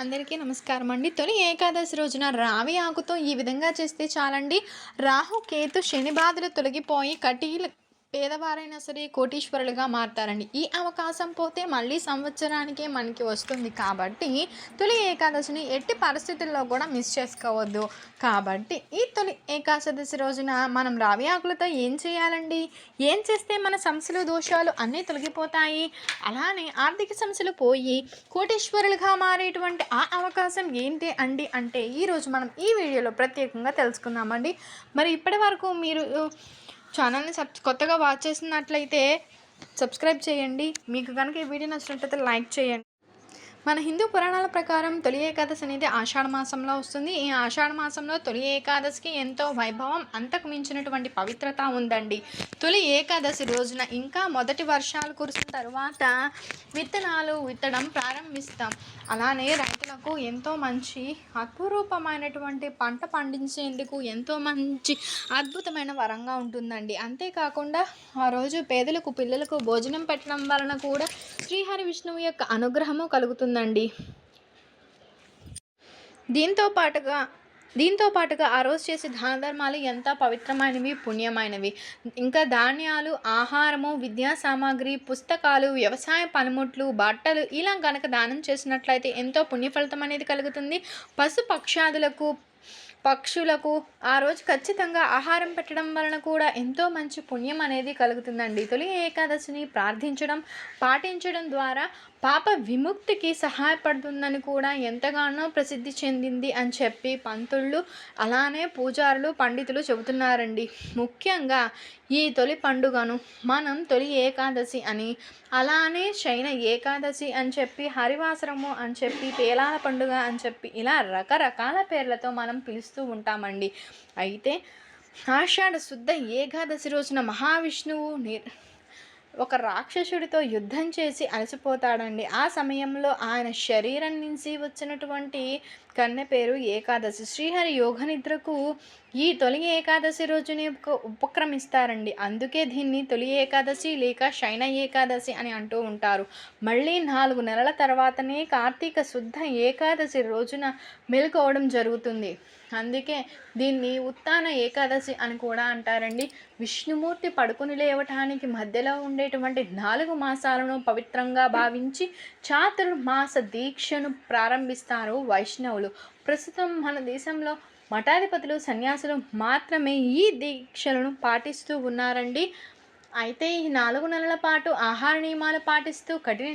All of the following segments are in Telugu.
అందరికీ నమస్కారం అండి. తొలి ఏకాదశి రోజున రావి ఆకుతో ఈ విధంగా చేస్తే చాలండి. రాహు కేతు శని బాధలు తొలగిపోయి కటీలు పేదవారైనా సరే కోటీశ్వరులుగా మారతారండి. ఈ అవకాశం పోతే మళ్ళీ సంవత్సరానికే మనకి వస్తుంది కాబట్టి తొలి ఏకాదశిని ఎట్టి పరిస్థితుల్లో కూడా మిస్ చేసుకోవద్దు. కాబట్టి ఈ తొలి ఏకాదశి రోజున మనం రావి ఆకులతో ఏం చేయాలండి? ఏం చేస్తే మన సమస్యలు దోషాలు అన్నీ తొలగిపోతాయి? అలానే ఆర్థిక సమస్యలు పోయి కోటీశ్వరులుగా మారేటువంటి ఆ అవకాశం ఏంటి అండి అంటే ఈరోజు మనం ఈ వీడియోలో ప్రత్యేకంగా తెలుసుకుందామండి. మరి ఇప్పటి వరకు మీరు ఛానల్ని సబ్ కొత్తగా వాచ్ చేసినట్లయితే సబ్స్క్రైబ్ చేయండి. మీకు కనుక ఈ వీడియో నచ్చినట్లయితే లైక్ చేయండి. మన హిందూ పురాణాల ప్రకారం తొలి ఏకాదశి అనేది ఆషాఢ మాసంలో వస్తుంది. ఈ ఆషాఢ మాసంలో తొలి ఏకాదశికి ఎంతో వైభవం అంతకు మించినటువంటి పవిత్రత ఉందండి. తొలి ఏకాదశి రోజున ఇంకా మొదటి వర్షాలు కురిసిన తర్వాత విత్తనాలు విత్తడం ప్రారంభిస్తాం. అలానే రైతులకు ఎంతో మంచి అపురూపమైనటువంటి పంట పండించేందుకు ఎంతో మంచి అద్భుతమైన వరంగా ఉంటుందండి. అంతేకాకుండా ఆ రోజు పేదలకు పిల్లలకు భోజనం పెట్టడం వలన కూడా శ్రీహరి విష్ణువు యొక్క అనుగ్రహము కలుగుతుంది. కలుగుతుందండి దీంతో పాటుగా దీంతో పాటుగా ఆ రోజు చేసే దాన ధర్మాలు ఎంత పవిత్రమైనవి పుణ్యమైనవి. ఇంకా ధాన్యాలు ఆహారము విద్యా సామాగ్రి పుస్తకాలు వ్యవసాయ పనిముట్లు బట్టలు ఇలా కనుక దానం చేసినట్లయితే ఎంతో పుణ్యఫలితం అనేది కలుగుతుంది. పశు పక్షాదులకు పక్షులకు ఆ రోజు ఖచ్చితంగా ఆహారం పెట్టడం వలన కూడా ఎంతో మంచి పుణ్యం అనేది కలుగుతుందండి. తొలి ఏకాదశిని ప్రార్థించడం పాటించడం ద్వారా పాప విముక్తికి సహాయపడుతుందని కూడా ఎంతగానో ప్రసిద్ధి చెందింది అని చెప్పి పంతుళ్ళు అలానే పూజారులు పండితులు చెబుతున్నారండి. ముఖ్యంగా ఈ తొలి పండుగను మనం తొలి ఏకాదశి అని అలానే చైన ఏకాదశి అని చెప్పి హరివాసరము అని చెప్పి పేలాల పండుగ అని చెప్పి ఇలా రకరకాల పేర్లతో మనం పిలుస్తూ ఉంటామండి. అయితే ఆషాఢ శుద్ధ ఏకాదశి రోజున మహావిష్ణువు నిర్ ఒక రాక్షసుడితో యుద్ధం చేసి అలసిపోతాడండి. ఆ సమయంలో ఆయన శరీరం నుంచి వచ్చినటువంటి కన్నె పేరు ఏకాదశి. శ్రీహరి యోగ నిద్రకు ఈ తొలి ఏకాదశి రోజుని ఉపక్రమిస్తారండి. అందుకే దీన్ని తొలి ఏకాదశి లేక శైన ఏకాదశి అని అంటూ ఉంటారు. మళ్ళీ నాలుగు నెలల తర్వాతనే కార్తీక శుద్ధ ఏకాదశి రోజున మెలుకోవడం జరుగుతుంది. అందుకే దీన్ని ఉత్తాన ఏకాదశి అని కూడా అంటారండి. విష్ణుమూర్తి పడుకుని లేవటానికి మధ్యలో ఉండే ఉండేటువంటి నాలుగు మాసాలను పవిత్రంగా భావించి చాతుర్మాస దీక్షను ప్రారంభిస్తారు వైష్ణవులు. ప్రస్తుతం మన దేశంలో మఠాధిపతులు సన్యాసులు మాత్రమే ఈ దీక్షలను పాటిస్తూ ఉన్నారండి. అయితే ఈ నాలుగు నెలల పాటు ఆహార నియమాలు పాటిస్తూ కఠిన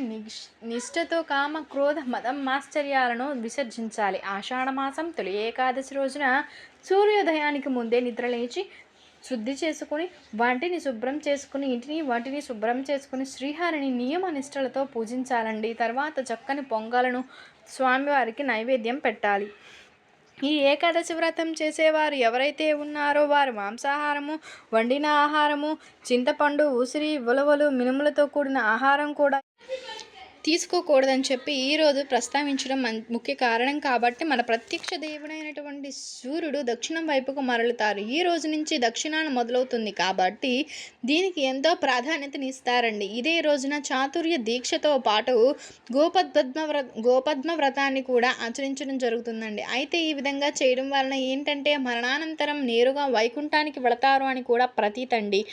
నిష్ఠతో కామ క్రోధ మదం మాశ్చర్యాలను విసర్జించాలి. ఆషాఢమాసం తొలి ఏకాదశి రోజున సూర్యోదయానికి ముందే నిద్రలేచి శుద్ధి చేసుకుని వంటిని శుభ్రం చేసుకుని ఇంటిని వంటిని శుభ్రం చేసుకుని శ్రీహరిని నియమ నిష్టలతో పూజించాలండి. తర్వాత చక్కని పొంగలను స్వామివారికి నైవేద్యం పెట్టాలి. ఈ ఏకాదశి వ్రతం చేసేవారు ఎవరైతే ఉన్నారో వారు మాంసాహారము వండిన ఆహారము చింతపండు ఉసిరి ఉలవలు మినుములతో కూడిన ఆహారం కూడా తీసుకోకూడదని చెప్పి ఈరోజు ప్రస్తావించడం ముఖ్య కారణం కాబట్టి మన ప్రత్యక్ష దేవుడైనటువంటి సూర్యుడు దక్షిణం వైపుకు మరలుతారు. ఈ రోజు నుంచి దక్షిణాన మొదలవుతుంది కాబట్టి దీనికి ఎంతో ప్రాధాన్యతనిస్తారండి ఇదే రోజున చాతుర్య దీక్షతో పాటు గోపద్మ వ్ర గోపద్మ వ్రతాన్ని కూడా ఆచరించడం జరుగుతుందండి. అయితే ఈ విధంగా చేయడం వలన ఏంటంటే మరణానంతరం నేరుగా వైకుంఠానికి వెళతారు అని కూడా ప్రతీతండి.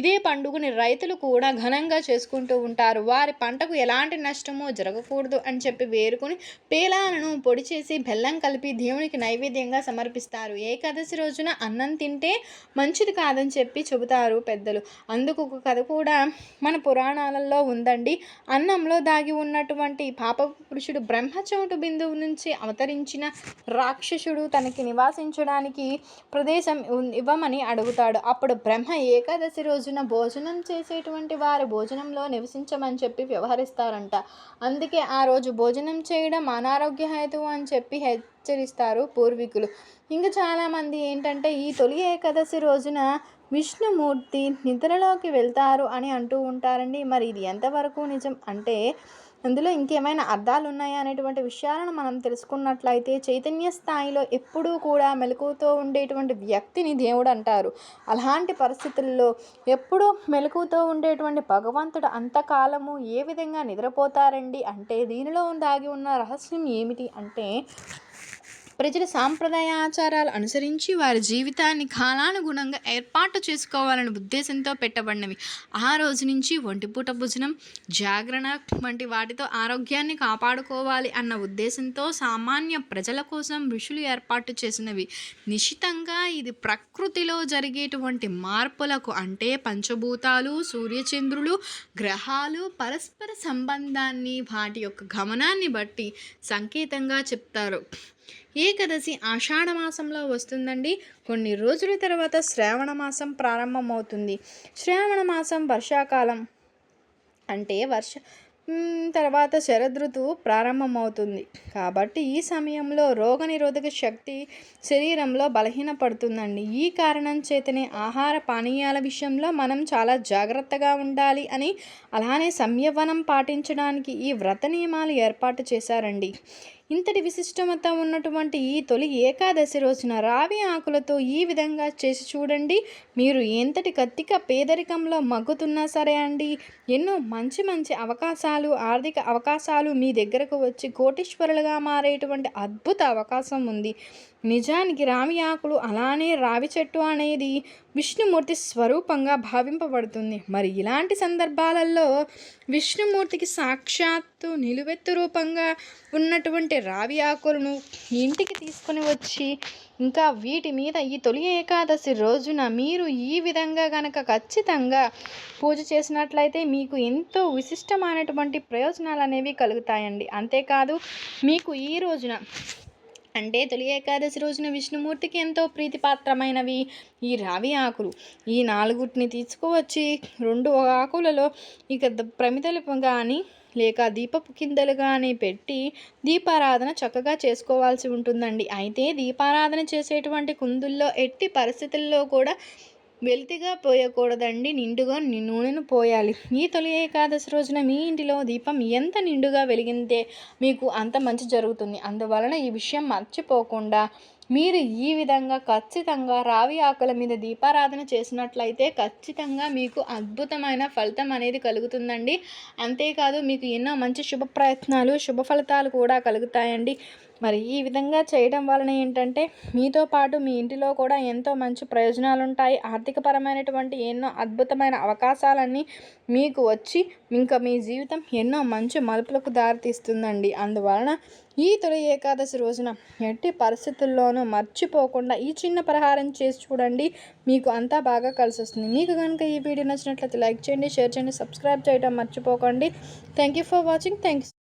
ఇదే పండుగని రైతులు కూడా ఘనంగా చేసుకుంటూ ఉంటారు. వారి పంటకు ఎలాంటి నష్టమో జరగకూడదు అని చెప్పి వేరుకొని పేలాలను పొడి చేసి బెల్లం కలిపి దేవునికి నైవేద్యంగా సమర్పిస్తారు. ఏకాదశి రోజున అన్నం తింటే మంచిది కాదని చెప్పి చెబుతారు పెద్దలు. అందుకు ఒక కథ కూడా మన పురాణాలలో ఉందండి. అన్నంలో దాగి ఉన్నటువంటి పాప పురుషుడు బ్రహ్మచౌటు బిందువు నుంచి అవతరించిన రాక్షసుడు తనకి నివాసించడానికి ప్రదేశం ఇవ్వమని అడుగుతాడు. అప్పుడు బ్రహ్మ ఏకాదశి రోజున భోజనం చేసేటువంటి వారి భోజనంలో నివసించమని చెప్పి వ్యవహరిస్తారంట. అందుకే ఆ రోజు భోజనం చేయడం అనారోగ్య హేతువు అని చెప్పి హెచ్చరిస్తారు పూర్వీకులు. ఇంకా చాలామంది ఏంటంటే ఈ తొలి ఏకాదశి రోజున విష్ణుమూర్తి నిద్రలోకి వెళ్తారు అని అంటూ ఉంటారండి. మరి ఇది ఎంతవరకు నిజం? అంటే అందులో ఇంకేమైనా అర్థాలు ఉన్నాయా అనేటువంటి విషయాలను మనం తెలుసుకున్నట్లయితే చైతన్య స్థాయిలో ఎప్పుడూ కూడా మెలకువతో ఉండేటువంటి వ్యక్తిని దేవుడు అంటారు. అలాంటి పరిస్థితుల్లో ఎప్పుడూ మెలకువతో ఉండేటువంటి భగవంతుడు అంతకాలము ఏ విధంగా నిద్రపోతారండి? అంటే దీనిలో దాగి ఉన్న రహస్యం ఏమిటి? అంటే ప్రజల సాంప్రదాయ ఆచారాలు అనుసరించి వారి జీవితాన్ని కాలానుగుణంగా ఏర్పాటు చేసుకోవాలనే ఉద్దేశంతో పెట్టబడినవి. ఆ రోజు నుంచి ఒంటిపూట భోజనం జాగరణ వంటి వాటితో ఆరోగ్యాన్ని కాపాడుకోవాలి అన్న ఉద్దేశంతో సామాన్య ప్రజల కోసం ఋషులు ఏర్పాటు చేసినవి. నిశితంగా ఇది ప్రకృతిలో జరిగేటువంటి మార్పులకు అంటే పంచభూతాలు సూర్యచంద్రులు గ్రహాలు పరస్పర సంబంధాన్ని వాటి యొక్క గమనాన్ని బట్టి సంకేతంగా చెప్తారు. ఏకాదశి ఆషాఢ మాసంలో వస్తుందండి. కొన్ని రోజుల తర్వాత శ్రావణ మాసం ప్రారంభమవుతుంది. శ్రావణ మాసం వర్షాకాలం అంటే వర్ష తర్వాత శరదృతువు ప్రారంభమవుతుంది. కాబట్టి ఈ సమయంలో రోగనిరోధక శక్తి శరీరంలో బలహీనపడుతుందండి. ఈ కారణం చేతనే ఆహార పానీయాల విషయంలో మనం చాలా జాగ్రత్తగా ఉండాలి అని అలానే సంయవనం పాటించడానికి ఈ వ్రత నియమాలు ఏర్పాటు చేశారండి. ఇంతటి విశిష్టమత ఉన్నటువంటి ఈ తొలి ఏకాదశి రోజున రావి ఆకులతో ఈ విధంగా చేసి చూడండి. మీరు ఎంతటి కత్తిక పేదరికంలో మగ్గుతున్నా సరే అండి ఎన్నో మంచి మంచి అవకాశాలు ఆర్థిక అవకాశాలు మీ దగ్గరకు వచ్చి కోటీశ్వరులుగా మారేటువంటి అద్భుత అవకాశం ఉంది. నిజానికి రావి ఆకులు అలానే రావి చెట్టు అనేది విష్ణుమూర్తి స్వరూపంగా భావింపబడుతుంది. మరి ఇలాంటి సందర్భాలలో విష్ణుమూర్తికి సాక్షాత్తు నిలువెత్తు రూపంగా ఉన్నటువంటి రావి ఆకులను ఇంటికి తీసుకొని వచ్చి ఇంకా వీటి మీద ఈ తొలి ఏకాదశి రోజున మీరు ఈ విధంగా గనక ఖచ్చితంగా పూజ చేసినట్లయితే మీకు ఎంతో విశిష్టమైనటువంటి ప్రయోజనాలు అనేవి కలుగుతాయండి. అంతేకాదు మీకు ఈ రోజున అంటే తొలి ఏకాదశి రోజున విష్ణుమూర్తికి ఎంతో ప్రీతిపాత్రమైనవి. ఈ రావి ఆకులు ఈ నాలుగుటిని తీసుకువచ్చి రెండు ఆకులలో ఇక ప్రమితలు కానీ లేక దీపపు కిందలు కానీ పెట్టి దీపారాధన చక్కగా చేసుకోవాల్సి ఉంటుందండి. అయితే దీపారాధన చేసేటువంటి కుందుల్లో ఎట్టి పరిస్థితుల్లో కూడా వెలితిగా పోయకూడదండి నిండుగా నూనెను పోయాలి. ఈ తొలి ఏకాదశి రోజున మీ ఇంటిలో దీపం ఎంత నిండుగా వెలిగిందే మీకు అంత మంచి జరుగుతుంది. అందువలన ఈ విషయం మర్చిపోకుండా మీరు ఈ విధంగా ఖచ్చితంగా రావి ఆకుల మీద దీపారాధన చేసినట్లయితే ఖచ్చితంగా మీకు అద్భుతమైన ఫలితం అనేది కలుగుతుందండి. అంతేకాదు మీకు ఎన్నో మంచి శుభ ప్రయత్నాలు శుభ ఫలితాలు కూడా కలుగుతాయండి. మరి ఈ విధంగా చేయడం వలన ఏంటంటే మీతో పాటు మీ ఇంటిలో కూడా ఎంతో మంచి ప్రయోజనాలు ఉంటాయి ఆర్థికపరమైనటువంటి ఎన్నో అద్భుతమైన అవకాశాలన్నీ మీకు వచ్చి ఇంకా మీ జీవితం ఎన్నో మంచి మలుపులకు దారితీస్తుందండి. అందువలన ఈ తొలి ఏకాదశి రోజున ఎట్టి పరిస్థితుల్లోనూ మర్చిపోకుండా ఈ చిన్న పరిహారం చేసి చూడండి. మీకు అంతా బాగా కలిసి వస్తుంది మీకు కనుక ఈ వీడియో నచ్చినట్లయితే లైక్ చేయండి షేర్ చేయండి సబ్స్క్రైబ్ చేయడం మర్చిపోకండి. Thank you for watching thank you